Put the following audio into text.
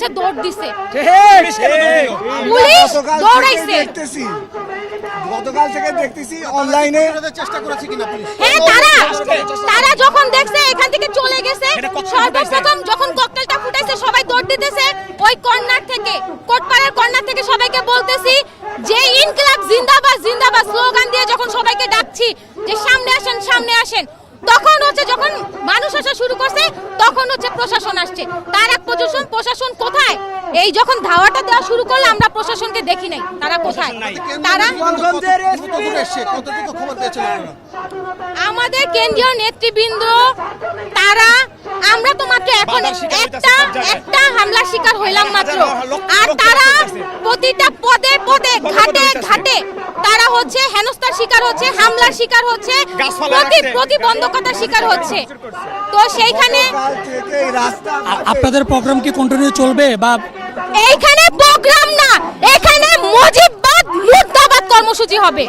হচ্ছে দৌড় দিছে। পুলিশ দৌড়াইছে। গতকাল থেকে দেখতেছি অনলাইনে চেষ্টা করেছে কিনা পুলিশ? হ্যাঁ তারা তারা যখন দেখছে এখান থেকে চলে গেছে। সর্বপ্রথম যখন ককটেলটা ফুটাইছে সবাই দৌড় দিতেছে ওই কর্নার থেকে। কোটপাড়ার কর্নার থেকে সবাইকে বলতেছি যে ইনকলাব জিন্দাবাদ জিন্দাবাদ। স্লোগান দিয়ে যখন সবাইকে ডাকছি যে সামনে আসেন সামনে আসেন। তখন হচ্ছে যখন মানুষ আসা শুরু করছে তখন হচ্ছে প্রশাসন আসছে তার এক প্রশাসন প্রশাসন কোথায়? এই যখন ধাওয়াটা দেওয়া শুরু করলে আমরা প্রশাসনকে দেখি নাই। তারা কোথায়? তারা আমাদের কেন্দ্রীয় নেতৃবৃন্দ তারা আমরা তো মাত্র এখন একটা। একটা হামলার শিকার হইলাম মাত্র। আর তারা প্রতিটা পদে পদে ঘাটে হচ্ছে হেনস্থার শিকার হচ্ছে হামলার শিকার হচ্ছে। প্রতিবন্ধকতার শিকার হচ্ছে। তো সেইখানে আপনাদের প্রোগ্রাম কি কন্টিনিউ চলবে বা এইখানে প্রোগ্রাম না এখানে মুজিববাদ মুর্দাবাদ কর্মসূচি হবে।